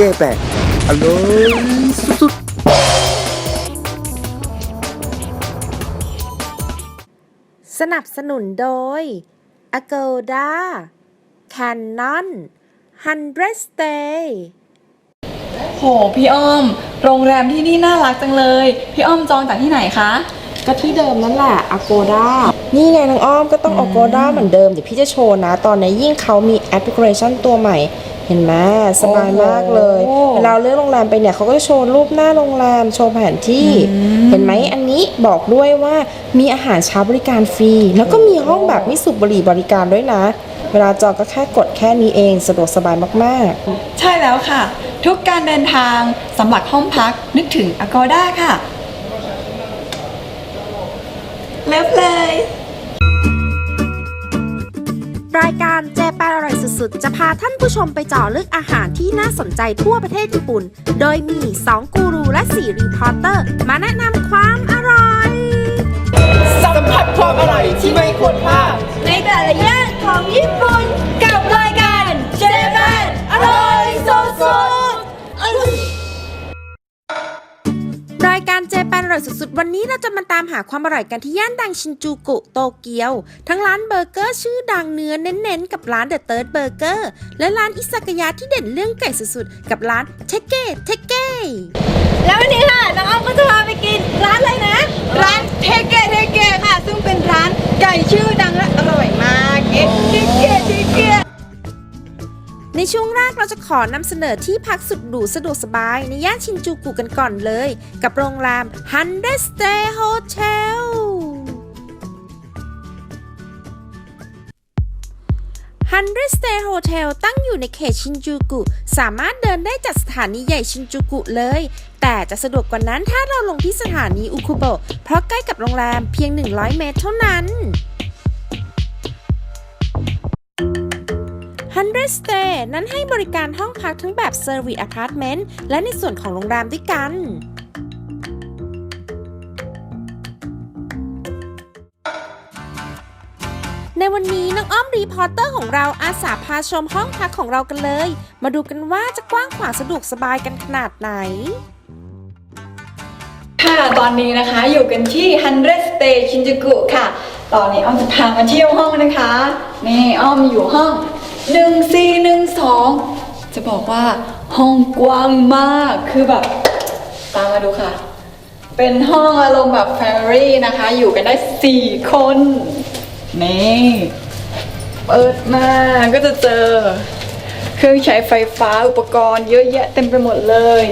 เจแปนอร่อยสุดๆ สนับสนุนโดย Agoda Canon 100 Stay โห พี่อ้อม โรงแรมที่นี่น่ารักจังเลย พี่อ้อมจองจากที่ไหนคะ ก็ที่เดิมนั่นแหละ Agoda นี่ไงน้องอ้อมก็ต้อง Agoda เหมือนเดิม เดี๋ยวพี่จะโชว์นะ ตอนนี้ยิ่งเขามีแอปพลิเคชันตัวใหม่ เห็นไหมสบายมากเลยโอ้เวลาเราเลือกโรงแรมไปเนี่ยเขาก็จะโชว์รูปหน้าโรงแรมโชว์แผนที่ เห็นไหมอันนี้บอกด้วยว่ามีอาหารเช้าบริการฟรี แล้วก็มีห้องแบบไม่สูบบุหรี่บริการด้วยนะ เวลาจองก็แค่กดแค่นี้เองสะดวกสบายมากๆ ใช่แล้วค่ะ ทุกการเดินทางสำหรับห้องพักนึกถึง Agoda ค่ะ เลิฟเลย รายการเจแปนอร่อยสุดๆ จะพาท่านผู้ชมไปเจาะลึกอาหารที่น่าสนใจทั่วประเทศญี่ปุ่น โดยมี 2 กูรูและ 4 รีพอร์เตอร์ มาแนะนำความอร่อย สัมผัสความอร่อยที่ไม่ควรพลาดในแต่ละย่านของญี่ปุ่นกับ ปนอร่อยสุดๆ วันนี้เราจะมาตามหาความอร่อยกันที่ย่านดังชินจูกุโตเกียว ทั้งร้านเบอร์เกอร์ชื่อดังเนื้อเน้นๆ กับร้านเดอะเติร์ดเบอร์เกอร์และร้านอิซากายะที่เด่นเรื่องไก่สุดๆ กับร้านเทเก้เทเก้แล้ววันนี้ค่ะน้องอ้อมก็จะพาไปกินร้านอะไรนะ ร้านเทเกะเทเกะค่ะ ซึ่งเป็นร้านไก่ชื่อดังและอร่อยมากเอ๊ะเทเกะเทเกะ ในช่วงแรกเราจะขอนำเสนอที่พักสุดหรูสะดวกสบาย ในย่านชินจูกุกันก่อนเลย กับโรงแรม Hundred Stay Hotel Hundred Stay Hotel ตั้งอยู่ในเขตชินจูกุ สามารถเดินได้จากสถานีใหญ่ชินจูกุเลย แต่จะสะดวกกว่านั้นถ้าเราลงที่สถานีอุคุโบะเพราะใกล้กับโรงแรมเพียง 100 เมตรเท่านั้น Hundred Stay นั้นให้บริการห้องพักทั้งแบบ Service Apartment และในส่วนของโรงแรมด้วยกันในวันนี้น้องอ้อมรีพอร์เตอร์ของเราอาสาพาชมห้องพักของเรากันเลย มาดูกันว่าจะกว้างขวางสะดวกสบายกันขนาดไหน ค่ะ ตอนนี้นะคะอยู่กันที่ 100 Stay Shinjuku ค่ะ ตอนนี้อ้อมจะพามาเที่ยวห้องนะคะ นี่อ้อมอยู่ห้อง 1412 จะบอกว่าห้องกว้างมากคือแบบ ตามมาดูค่ะ เป็นห้องอารมณ์แบบ Family นะคะ อยู่กันได้ 4 คน นี่เปิดมาก็จะเจอ เครื่องใช้ไฟฟ้าอุปกรณ์เยอะแยะเต็มไปหมดเลย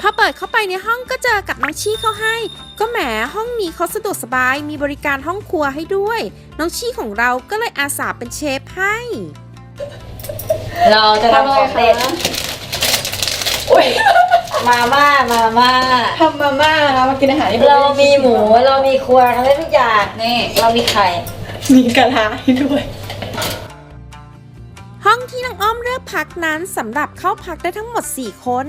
พอเปิดเข้าไปในห้องก็เจอกับน้องชี่เขาให้ ก็แหมห้องนี้เขาสะดวกสบายมีบริการห้องครัวให้ด้วย น้องชี่ของเราก็เลยอาสาเป็นเชฟให้ เราจะทำของเด็ดอุ้ยมาม่ามาม่าทำมาม่านะคะมากินอาหารที่เรามีหมูเรามีครัวทำได้ทุกอย่างนี่เรามีไข่มีกระทะให้ด้วย ห้องที่น้องอ้อมเลือกพักนั้นสำหรับเข้าพักได้ทั้งหมด 4 คน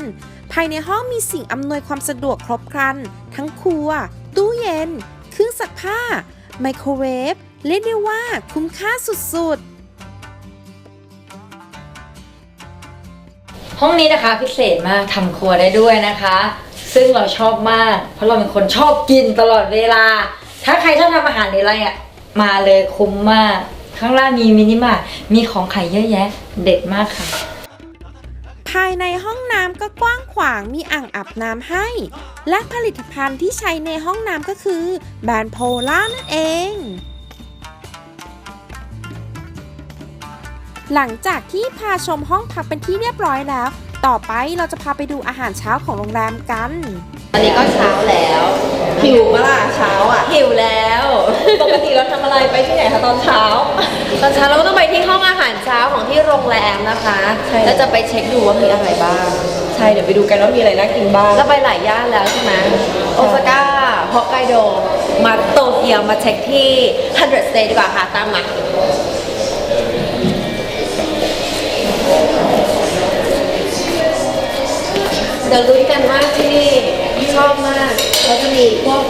ภายในห้องมีสิ่งอำนวยความสะดวกครบครัน ทั้งครัว ตู้เย็น เครื่องซักผ้า ไมโครเวฟ เรียกได้ว่าคุ้มค่าสุด ๆห้องนี้นะคะพิเศษมากทำครัวได้ด้วยนะคะ ซึ่งเราชอบมาก เพราะเราเป็นคนชอบกินตลอดเวลา ถ้าใครชอบทำอาหารหรืออะไรอะมาเลยคุ้มมาก ข้างล่างมีมินิมาร์ทมีของขายเยอะแยะ เด็ดมากค่ะายในห้องน้ำก็กว้างขวางมีอ่างอาบน้ำให้ และผลิตภัณฑ์ที่ใช้ในห้องน้ำก็คือ แบรนด์โพล่านั่นเอง หลังจากที่พาชมห้องพักเป็นที่เรียบร้อยแล้ว ต่อไปเราจะพาไปดูอาหารเช้าของโรงแรมกัน ตอนนี้ก็เช้าแล้วหิวปะล่ะเช้าอะหิวแล้ว ปกติเราทำอะไรไปที่ไหนคะตอนเช้า ตอนเช้าเราก็ต้องไปที่ห้องอาหารเช้าของที่โรงแรมนะคะแล้วจะไปเช็คดูว่ามีอะไรบ้าง ใช่เดี๋ยวไปดูกันว่ามีอะไรน่ากินบ้าง เราไปหลายย่านแล้วใช่ไหมโอซาก้าฮอกไกโด มาโตเกียวมาเช็คที่100 Stay ดีกว่าค่ะ ตามมา เดี๋ยวรู้กันว่าที่นี่ ชอบมากเขาจะมีพวก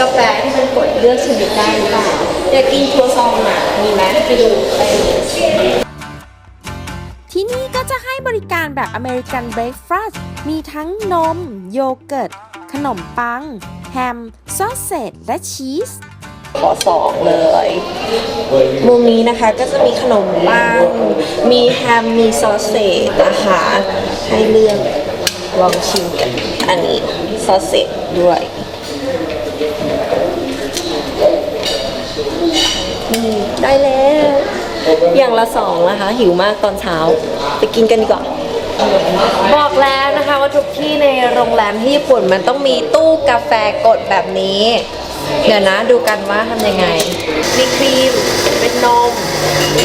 กาแฟที่มันกดเลือกชนิดได้หรือเปล่าอยากกินครัวซองอะมีไหมไปดูไปดูที่นี่ก็จะให้บริการแบบอเมริกันเบรคฟาสต์มีทั้งนม โยเกิร์ต ขนมปัง แฮม ซอสเศษและชีสขอสองเลย มุมนี้นะคะก็จะมีขนมปัง มีแฮม มีซอสเศษนะคะ ให้เลือกลองชิมกันอันนี้ ซอสเศษด้วยนี่ได้แล้ว อย่างละสองนะคะ หิวมากตอนเช้า ไปกินกันดีกว่า บอกแล้วนะคะว่าทุกที่ในโรงแรมที่ญี่ปุ่นมันต้องมีตู้กาแฟกดแบบนี้ เดี๋ยวนะดูกันว่าทำยังไง มีครีม เป็นนม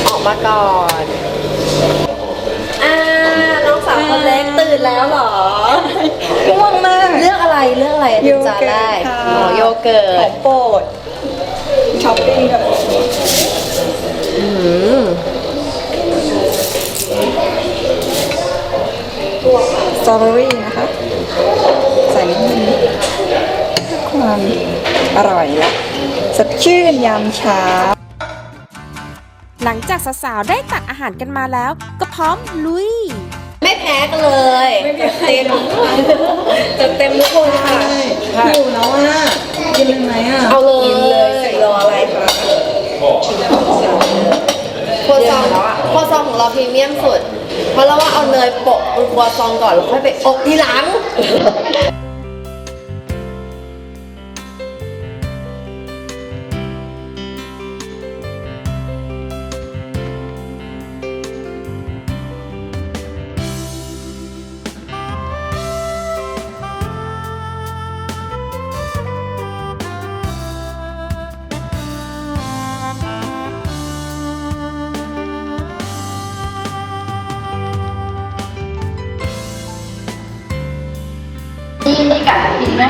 ออกมาก่อน อ่า น้องสาวคนเล็กตื่นแล้วเหรอ ง่วงมาก เลือกอะไรเลือกอะไรโยถึงจะเกิร์ตได้ค่ะ อ๋อโยเกิขอร์ตงโปรดช้อปปิ้งกันอืมสตรอเบอรี่นะคะ ใส่นิดนึงเพื่อความอร่อยและสดชื่นยามเช้า หลังจากสาวๆได้ตักอาหารกันมาแล้ว ก็พร้อมลุยไม่ แพ้กันเลยจัดเต็มจัดเต็มทุกคนค่ะ หิวแล้วอะกินเลยไหมอะเอาเลยกินเลยรออะไรคะครัวซองครัวซองของเราพรีเมียมสุด เพราะเราว่าเอาเนยโปะบนครัวซองก่อนแล้วค่อยไปอบทีหลัง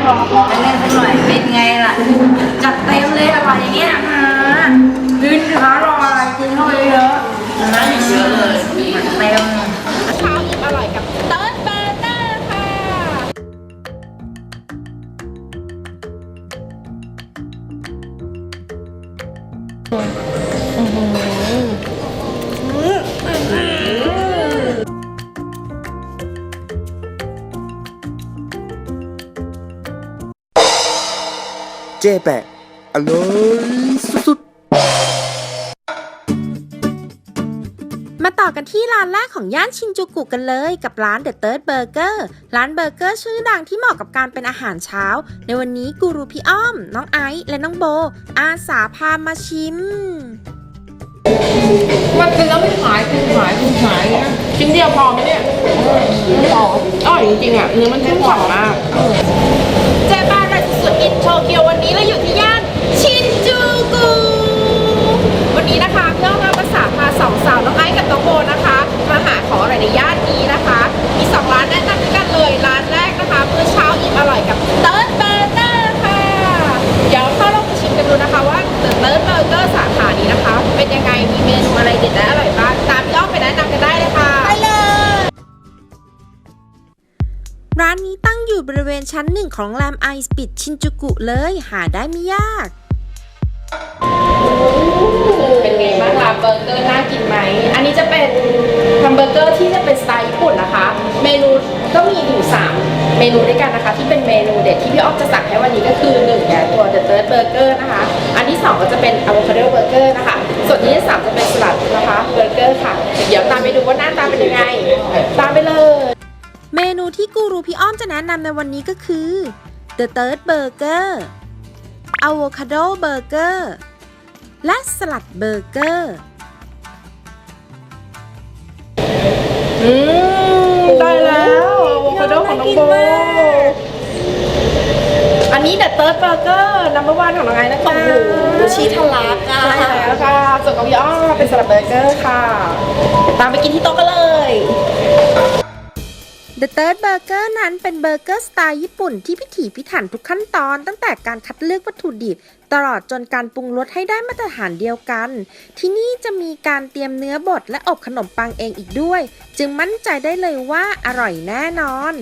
กินแม่งลองของเล่นๆสักหน่อยเป็นไงล่ะ จัดเต็มเลยอร่อยอย่างเงี้ยอะกินนะคะรออะไรกินเข้าไปเยอะนะเยอะเลยจัดเต็ม เจ๊แปะอร่อยสุดๆมาต่อกันที่ร้านแรกของย่านชินจูกุกันเลยกับร้าน The Third Burger ร้านเบอร์เกอร์ชื่อดังที่เหมาะกับการเป็นอาหารเช้า ในวันนี้กูรูพี่อ้อม น้องไอซ์และน้องโบ อาสาพามาชิม มันกินแล้วไม่หายคือหายคือหายนะชิ้นเดียวพอไหมเนี่ยไม่พออร่อยจริงๆอะเนื้อมันเข้มข้นมาก เจ๊บ้านราชสุ ดอินโตเกียววันนี้เราอยู่ที่ย่านชินจูกุ วันนี้นะคะเพื่อมาภาษาพาสองสาวน้องไอซ์กับน้องโบนะคะ ของแรมไอสปิดชินจูกุเลยหาได้ไม่ยาก เป็นไงบ้างล่ะเบอร์เกอร์น่ากินไหม อันนี้จะเป็นแฮมเบอร์เกอร์ที่จะเป็นสไตล์ญี่ปุ่นนะคะ เมนูก็มีอยู่ 3 เมนูด้วยกันนะคะ ที่เป็นเมนูเด็ดที่พี่อ๊อฟจะสั่งให้วันนี้ก็คือ1เนี่ยตัว The Third Burger นะคะ อันที่ 2 ก็จะเป็น Avocado Burger นะคะ ส่วนที่3จะเป็นสลัดนะคะเบอร์เกอร์ค่ะ เดี๋ยวตามไปดูว่าหน้าตาเป็นยังไง ตามไปเลย ที่กูรูพี่อ้อมจะแนะนำในวันนี้ก็คือ The Third Burger Avocado Burger และสลัดเบอร์เกอร์อืมได้แล้วอะโวคาโดของน้องโบ อันนี้เดอะเติร์ดเบอร์เกอร์นัมเบอร์วันของน้องไอ้นะคะชีทะลักอะ ใช่แล้วค่ะส่วนของพี่อ้อมเป็นสลัดเบอร์เกอร์ค่ะ ตามไปกินที่โต๊ะกันเลย The Third Burger นั้นเป็นเบอร์เกอร์สไตล์ญี่ปุ่นที่พิถีพิถันทุกขั้นตอน ตั้งแต่การคัดเลือกวัตถุดิบ ตลอดจนการปรุงรสให้ได้มาตรฐานเดียวกัน ที่นี่จะมีการเตรียมเนื้อบดและอบขนมปังเองอีกด้วย จึงมั่นใจได้เลยว่าอร่อยแน่นอน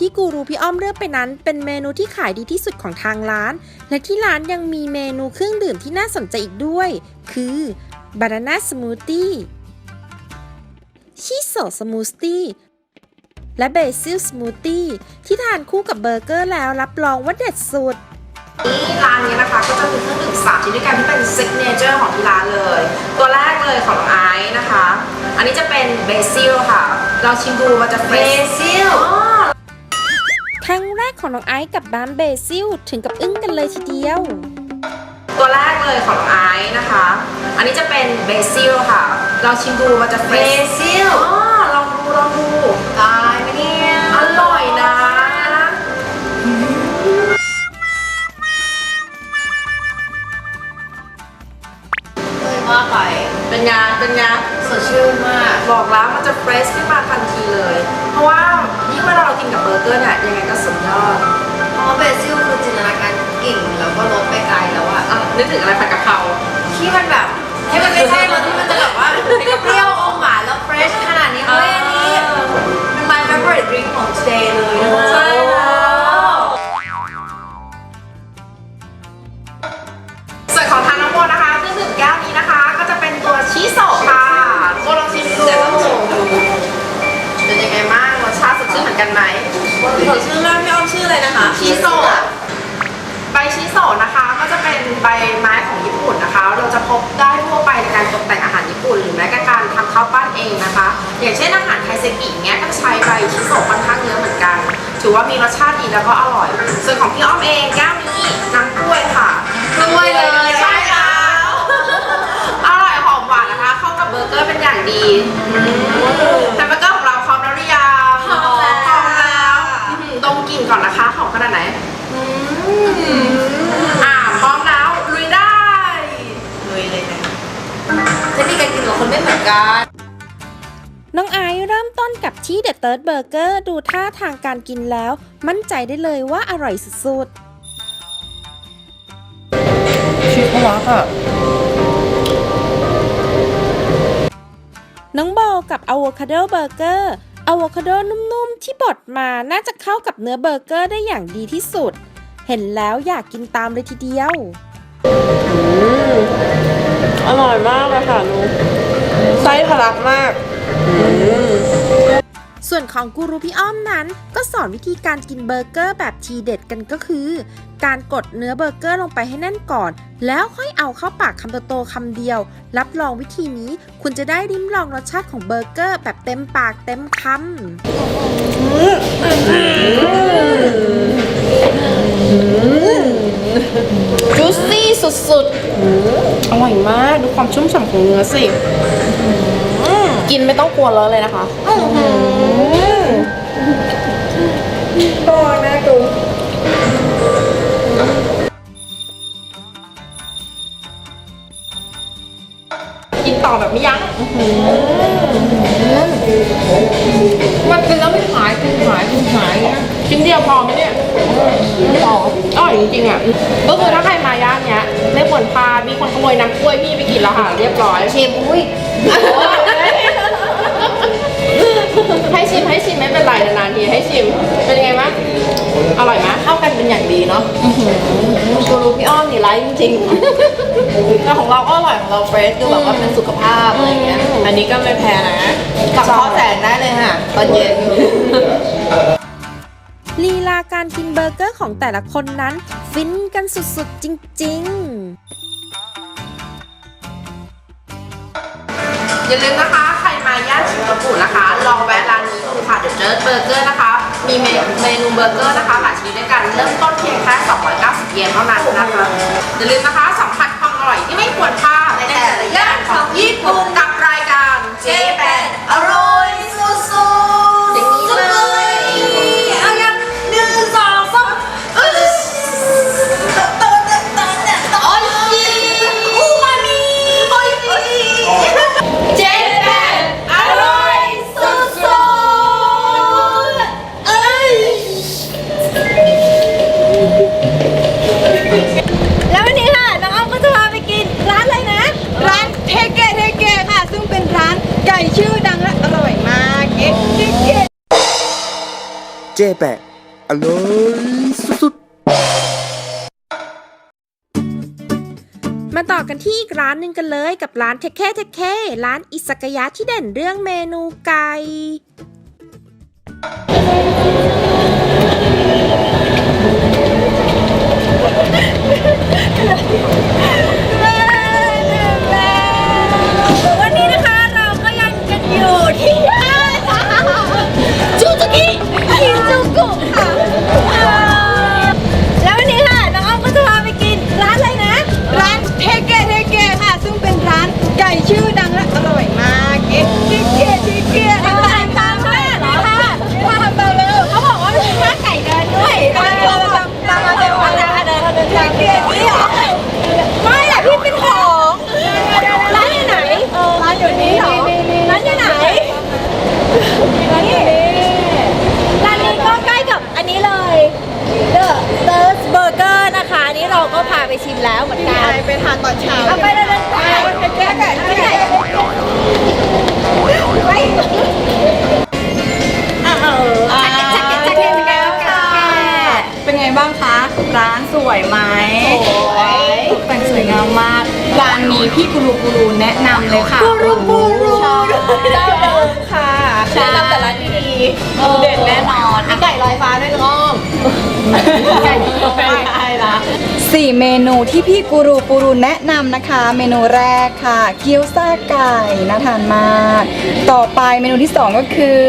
ที่กูรูพี่อ้อมเลือกไปนั้น เป็นเมนูที่ขายดีที่สุดของทางร้าน และที่ร้านยังมีเมนูเครื่องดื่มที่น่าสนใจอีกด้วย คือบานาน่าสมูทตี้ชิโซสมูทตี้และเบซิลสมูทตี้ที่ทานคู่กับเบอร์เกอร์แล้วรับรองว่าเด็ดสุดที่ร้านนี้นะคะก็จะมีเครื่องดื่มสามชนิดด้วยกันที่เป็นซิกเนเจอร์ของที่ร้านเลย ตัวแรกเลยของน้องไอซ์นะคะ อันนี้จะเป็นเบซิลค่ะ เราชิมดูมันจะเบซิลครั้งแร กของน้องไอซ์กับร้านเบซิลถึงกับอึ้งกันเลยทีเดียว ตัวแรกเลยของน้องไอซ์นะคะ อันนี้จะเป็นเบซิลค่ะเราชิมดูมันจะเบซิลอ๋อลองดูลองดูตายไหมเนี่ยอร่อยนะ เลยมากไปเป็นไงเป็นไง สดชื่นมาก บอกแล้วมันจะเฟรชขึ้นมาทันทีเลย เพราะว่ายิ่งเวลาเรากินกับเบอร์เกอร์เนี่ยยังไงก็สุดยอดเพราะว่าเบซิลคือจินตนาการเก่งแล้วก็ลดไปไกลแล้วอะอะนึกถึงอะไรผัดกะเพราที่มันแบบให้มันไม่ใช่รสที่มันจะแบบว่าเปรี้ยวอมหวานแล้วเฟรชขนาดนี้เฮ้ยอันนี้เป็น my favorite drink ของ today เลยนะคะ กลิ่นก่อนนะคะหอมขนาดไหนอ่าพร้อมแล้วลุยได้ลุยเลยค่ะเทคนิคการกินของคนไม่เหมือนกัน น้องไอซ์เริ่มต้นกับที่เดอะเติร์ดเบอร์เกอร์ดูท่าทางการกินแล้ว มั่นใจได้เลยว่าอร่อยสุดๆชีสเขารักอะน้องโบกับอะโวคาโดเบอร์เกอร์ อะโวคาโดนุ่มๆ ที่บดมาน่าจะเข้ากับเนื้อเบอร์เกอร์ได้อย่างดีที่สุด เห็นแล้วอยากกินตามเลยทีเดียว อร่อยมากเลยค่ะนุ๊กไส้ทะลักมาก ส่วนของกูรูพี่อ้อมนั้น ก็สอนวิธีการกินเบอร์เกอร์แบบทีเด็ดกันก็คือ การกดเนื้อเบอร์เกอร์ลงไปให้แน่นก่อน แล้วค่อยเอาเข้าปากคำโตๆคำเดียว รับรองวิธีนี้คุณจะได้ริมลองรสชาติของเบอร์เกอร์แบบเต็มปากเต็มคำจุซซี่สุดๆ อร่อยมาก ดูความชุ่มฉ่ำของเนื้อสิ กินไม่ต้องกลัวเลอะเลยนะคะกินต่อแบบไม่ยั้งมันกินแล้วไม่หายกินหายกินหายนะชิ้นเดียวพอไหมเนี่ยไม่พออร่อยจริงๆอะก็คือถ้าใครมาย่านเนี้ยไม่ควรพลาดมีคนขโมยน้ำกล้วยพี่ไปกินแล้วค่ะเรียบร้อยชิมอุ้ย ให้ชิมให้ชิมไม่เป็นไรนานๆทีให้ชิม เป็นยังไงบ้างอร่อยไหมเข้ากันเป็นอย่างดีเนาะกูรู้พี่อ้อมนี่ไลฟ์จริงๆแต่ของเราก็อร่อยของเราเฟรชดูแบบว่าเป็นสุขภาพอะไรอย่างเงี้ย อันนี้ก็ไม่แพ้นะกับข้อแสงได้เลยค่ะตอนเย็นลีลาการกินเบอร์เกอร์ของแต่ละคนนั้น ฟินกันสุดๆจริง ๆ อย่าลืมนะคะใครมา ย่านชินบุนะคะ ลองแวะร้านนี้ดูค่ะเดอะเจิร์ดเบอร์เกอร์นะคะ มีเมนูเมนูเบอร์เกอร์นะคะหลายชนิดด้วยกันเริ่มต้นเพียงแค่ 290 เยนเท่านั้นนะคะอย่าลืมนะคะสัมผัสความอร่อยที่ไม่ควรพลาดในแต่ละย่านของญี่ปุ่นกับรายการเจแปนอร่อย จ๊แปะอร่อยสุดๆ มาต่อกันที่อีกร้านหนึ่งกันเลยกับร้านเทคเคเทคเคร้านอิสกยะที่เด่นเรื่องเมนูไก่ ทานตอนเช้าเอาไปเลยเลยไปแก้ไก่ที่ไหนไปเออจักรจักรจักรจักรค่ะเป็นไงบ้างคะ ร้านสวยไหมสวยตกแต่งสวยงามมาก ร้านนี้พี่กูรูกูรูแนะนำเลยค่ะปูรูปูรูเจ้าเดิมค่ะแนะนำแต่ร้านดีๆเด็ดแน่นอนมีไก่ 4 เมนูที่พี่กูรูปูรูแนะนำนะคะ เมนูแรกค่ะ เกี๊ยวซ่าไก่น่าทานมาก ต่อไปเมนูที่ 2 ก็คือ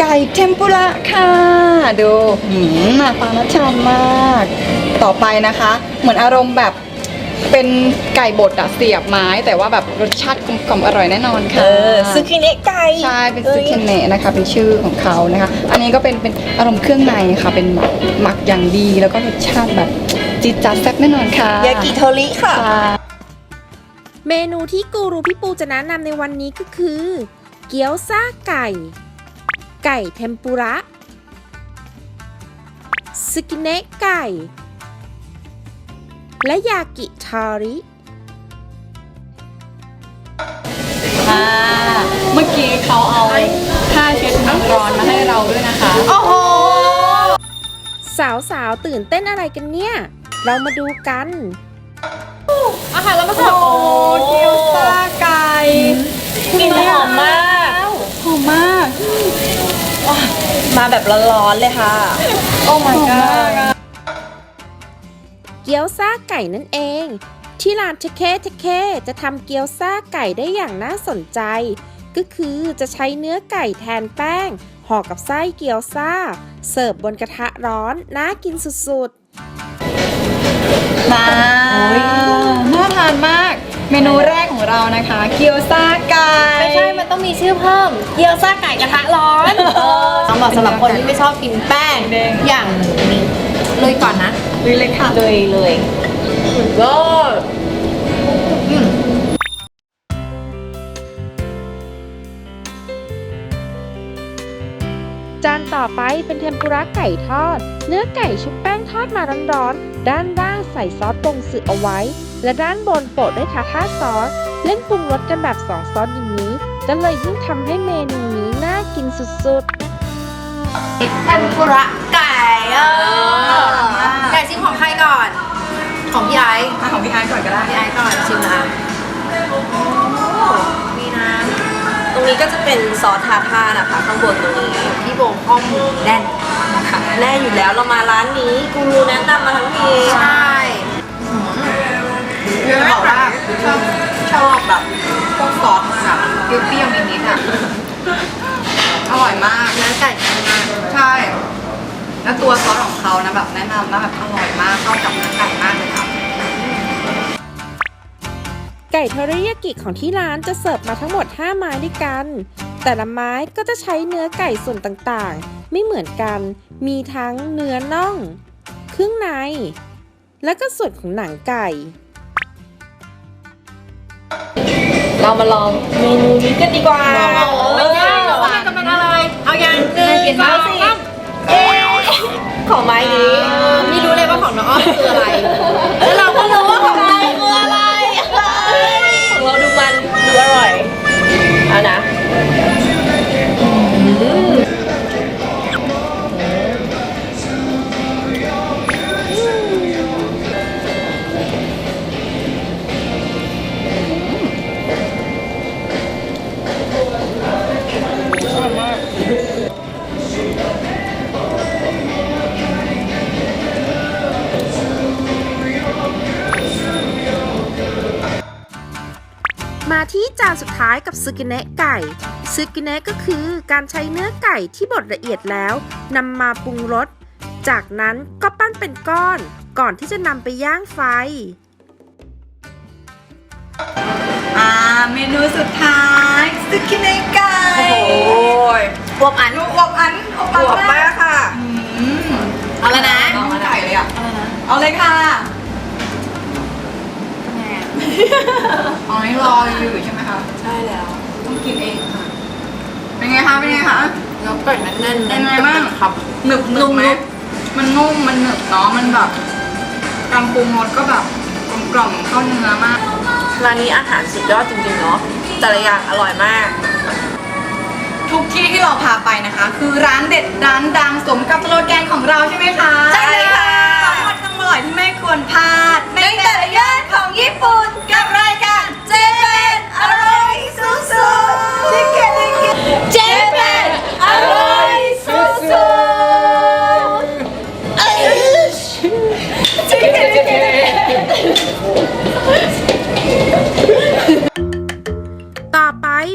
ไก่เทมปุระค่ะ ดูหืมน้าตาน่าทานมาก ต่อไปนะคะ เหมือนอารมณ์แบบเป็นไก่บดอะเสียบไม้ แต่ว่าแบบรสชาติกลมกล่อมอร่อยแน่นอนค่ะซึคิเนะไก่ใช่เป็นซึคิเนะนะคะ เป็นชื่อของเขานะคะ อันนี้ก็เป็นเป็นอารมณ์เครื่องในค่ะ เป็นหมักอย่างดีแล้วก็รสชาติแบบ จิตจัดแซ่บแน่นอนค่ะยากิโทริค่ะค่ะ เมนูที่กูรูพี่ปูจะแนะนำในวันนี้ก็คือ เกี๊ยวซ่าไก่ ไก่เทมปุระสกิเนะไก่ และยากิทาริค่ะเมื่อกี้เขาเอาผ้าเช็ดน้ำร้อนมาให้เราด้วยนะคะ โอ้โห สาวๆ ตื่นเต้นอะไรกันเนี่ย เรามาดูกันอาหารแล้วมาเสิร์ฟโอ้เกี๊ยวซ่าไก่กลิ่นหอมมากหอมมากมาแบบร้อนๆเลยค่ะ โอ้ my god เกี๊ยวซ่าไก่นั่นเอง ที่ร้านเทเคเทเคจะทำเกี๊ยวซ่าไก่ได้อย่างน่าสนใจ ก็คือจะใช้เนื้อไก่แทนแป้งห่อกับไส้เกี๊ยวซ่า เสิร์ฟบนกระทะร้อนน่ากินสุดๆ มาน่าทานมาก เมนูแรกของเรานะคะ เกี๊ยวซ่าไก่ไม่ใช่ มันต้องมีชื่อเพิ่ม เกี๊ยวซ่าไก่กระทะร้อนต้องบอกสำหรับคนที่ไม่ชอบกินแป้งแดงอย่างนี้เลยก่อนนะลุยเลยค่ะเลยเลยก็านต่อไปเป็นเทมปุระไก่ทอด เนื้อไก่ชุบแป้งทอดมาร้อนๆ ด้านล่างใส่ซอสปรุงสึเอาไว้ และด้านบนโปะด้วยทาท่าซอส เล่นปรุงรสกันแบบสองซอสอย่างนี้ก็เลยยิ่งทำให้เมนูนี้น่ากินสุดๆเทมปุระไก่เออไก่ชิมของใครก่อน ของพี่ไอ้มาของพี่ไอซ์ก่อนก็ได้พี่ไอ้ก่อนชิมนะมีน้ำตรง นี้ก็จะเป็นซอสทาท่านะคะข้างบนตรงนี้ที่โบงข้อมูลแน่นนะคะแน่อยู่แล้วเรามาร้านนี้กูรูแนะนำมาทั้งทีใช่จะบอกว่าชอบชอบแบบพวกซอสแบบเปรี้ยวๆนิดๆอะอร่อยมากเนื้อไก่แน่นมากใช่ แล้วตัวซอสของเขานะแบบแนะนำนะแบบอร่อยมากเข้ากับเนื้อไก่มากเลยค่ะ ไก่เทอริยากิของที่ร้านจะเสิร์ฟมาทั้งหมด 5 ไม้ด้วยกัน แต่ละไม้ก็จะใช้เนื้อไก่ส่วนต่างๆ ไม่เหมือนกัน มีทั้งเนื้อน่อง เครื่องใน และก็ส่วนของหนังไก่ เรามาลองเมนูนี้กันดีกว่าไม่ยากหรอกจะเป็นอะไร เอาอย่างหนึ่งสองสามเอ๊ะของไม้นี้ไม่รู้เลยว่าของน้องอ้อมคืออะไร ที่จานสุดท้ายกับซึกิเนะไก่ซึกิเนะก็คือการใช้เนื้อไก่ที่บดละเอียดแล้วนำมาปรุงรส จากนั้นก็ปั้นเป็นก้อนก่อนที่จะนำไปย่างไฟ อ่าเมนูสุดท้ายซึกิเนไก่โอ้ยอวบอันอวบอันอวบอวบมากค่ะเอาเลยนะน้องไก่เลยอะเอาเลยค่ะ อ๋อนี่รออยู่ใช่ไหมคะใช่แล้ว ต้องกินเองค่ะ เป็นไงคะเป็นไงคะน้องไก่แน่นๆเป็นไงบ้างครับหนึบหนึบไหมมันนุ่มมันหนึบเนาะมันแบบการปรุงรสก็แบบกลมกล่อมเข้าเนื้อมากร้านนี้อาหารสุดยอดจริงๆเนาะแต่ละอย่างอร่อยมาก ทุกที่ที่เราพาไปนะคะ คือร้านเด็ดร้านดังสมกับสโลแกนของเราใช่ไหมคะใช่ค่ะ ร่อยที่ไม่ควรพลาดในแต่ละย่านของญี่ปุ่นกับรายการเจเป็นอร่อยสุดๆที่เกตเจเป็นอร่อย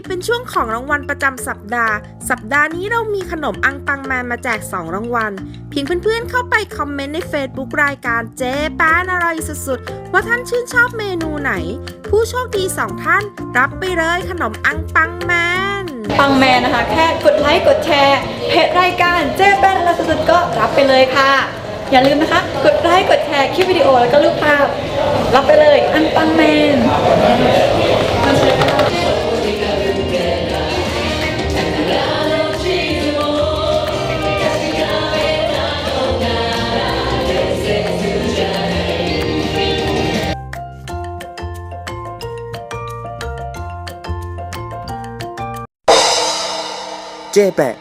เป็นช่วงของรางวัลประจำสัปดาห์ สัปดาห์นี้เรามีขนมอังปังแมนมาแจก 2 รางวัล เพียงเพื่อนๆ เข้าไปคอมเมนต์ใน Facebook รายการเจ๊ป้านอร่อยสุดๆ ว่าท่านชื่นชอบเมนูไหน ผู้โชคดี 2 ท่าน รับไปเลยขนมอังปังแมน ปังแมนนะคะ แค่กดไลค์กดแชร์เพจรายการเจ๊เป็นและสุดๆก็รับไปเลยค่ะ อย่าลืมนะคะ กดไลค์กดแชร์คลิปวิดีโอแล้วก็รูปภาพรับไปเลยอันปังแมน เจ๊แปะ